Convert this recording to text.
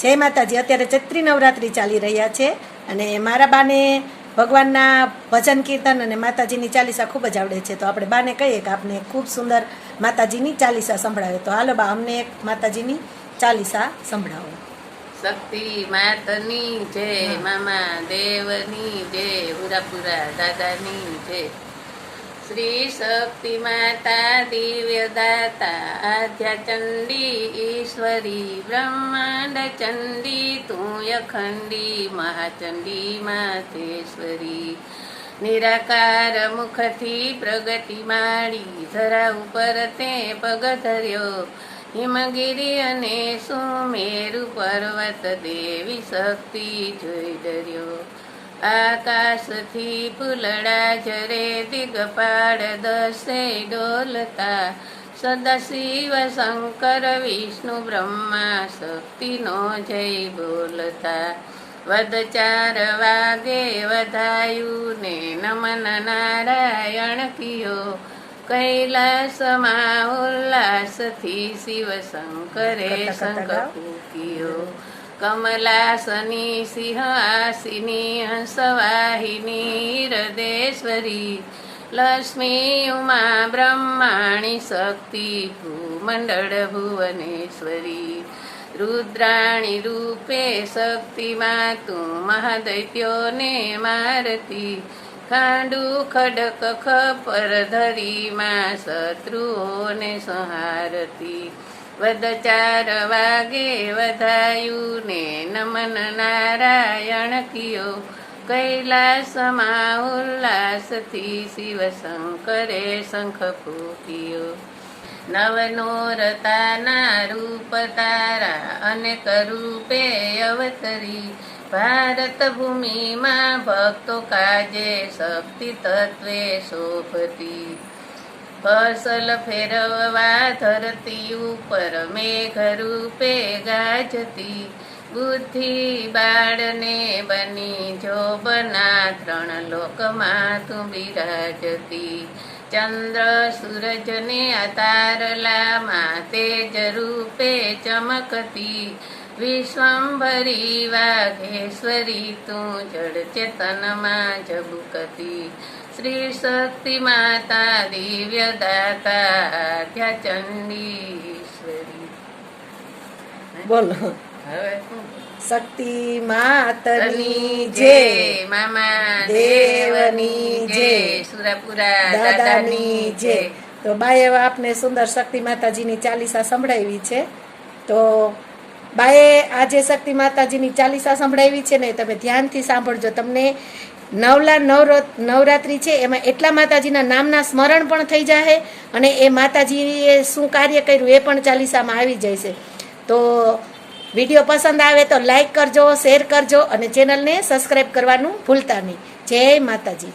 જય માતાજી. અત્યારે ચૈત્રી નવરાત્રિ ચાલી રહ્યા છે અને મારા બાને ભગવાનના ભજન કીર્તન અને માતાજીની ચાલીસા ખૂબ જ આવડે છે. તો આપણે બાને કહીએ કે આપને ખૂબ સુંદર માતાજીની ચાલીસા સંભળાવે. તો હાલો બા અમને એક માતાજીની ચાલીસા સંભળાવો. શક્તિ માતની જય મામા દેવની જય પુરાપુરા દાદાની જય. શ્રી શક્તિ માતા દિવ્ય દાતા આધ્યા ચંડી ઈશ્વરી બ્રહ્માંડ ચંડી તું અખંડી મહાચંડી માતેશ્વરી નિરાકાર મુખથી પ્રગતિ માળી ધરા ઉપર તે પગ ધર્યો હિમગીરી અને સુમેરુ પર્વત દેવી શક્તિ જોઈ ડર્યો આકાશથી ફૂલડા જરે દિગપાળ દસે ડોલતા. સદાશિવ શંકર વિષ્ણુ બ્રહ્મા શક્તિનો જય બોલતા. વદ ચાર વાગે વધાયું ને નમન નારાયણ કિયો. કૈલાસમાં ઉલ્લાસથી શિવ શંકરે શંકર ફૂક્યો. કમલાસની સિંહાસિની હંસવાહિની હૃદેશ્વરી લક્ષ્મી ઉમા બ્રહ્માણી શક્તિ ભૂમંડળ ભુવનેશ્વરી રુદ્રાણી રૂપે શક્તિમાં તું મહાદૈત્યોને મારતી ખાંડુ ખડક ખપર ધરીમાં શત્રુઓને સંહારતી વદ ચાર વાગે વધાયું ને નમન નારાયણ કિયો કૈલાસમાં ઉલ્લાસથી શિવ શંકરે શંખ ફૂક્યો નવનોરતાના રૂપ તારા અનેક રૂપે અવતરી ભારત ભૂમિમાં ભક્તો કાજે શક્તિ તત્વે શોભતી ફસલ ફેરવવા ધરતી ઉપર મેઘ રૂપે ગાજતી. બુદ્ધિ બાળને બની જોબના ત્રણ લોકમાં તું બિરાજતી. ચંદ્ર સૂરજને અતારલામાં તેજ રૂપે ચમકતી. વિશ્વંભરી વાઘેશ્વરી તું જળ ચેતનમાં ઝબુકતી. શ્રી શક્તિ માતા દિવ્ય દાતા ચંડીશ્વરી બોલો. હવે શક્તિ માતની જય મામા દેવની જે સુરપુરા દાદાની જય. તો બાએ આપને સુંદર શક્તિ માતાજીની ચાલીસા સંભળાવી છે. તો બાએ આજે શક્તિ માતાજીની ચાલીસા સંભળાવી છે ને તમે ધ્યાનથી સાંભળજો. તમને નવલા નવરો, નવરાત્રિ છે, એમાં એટલા માતાજીના નામના સ્મરણ પણ થઈ જશે અને એ માતાજીએ શું કાર્ય કર્યું એ પણ ચાલીસામાં આવી જાય છે તો વીડિયો પસંદ આવે તો લાઈક કરજો, શેર કરજો અને ચેનલને સબસ્ક્રાઈબ કરવાનું ભૂલતા નહીં. જય માતાજી.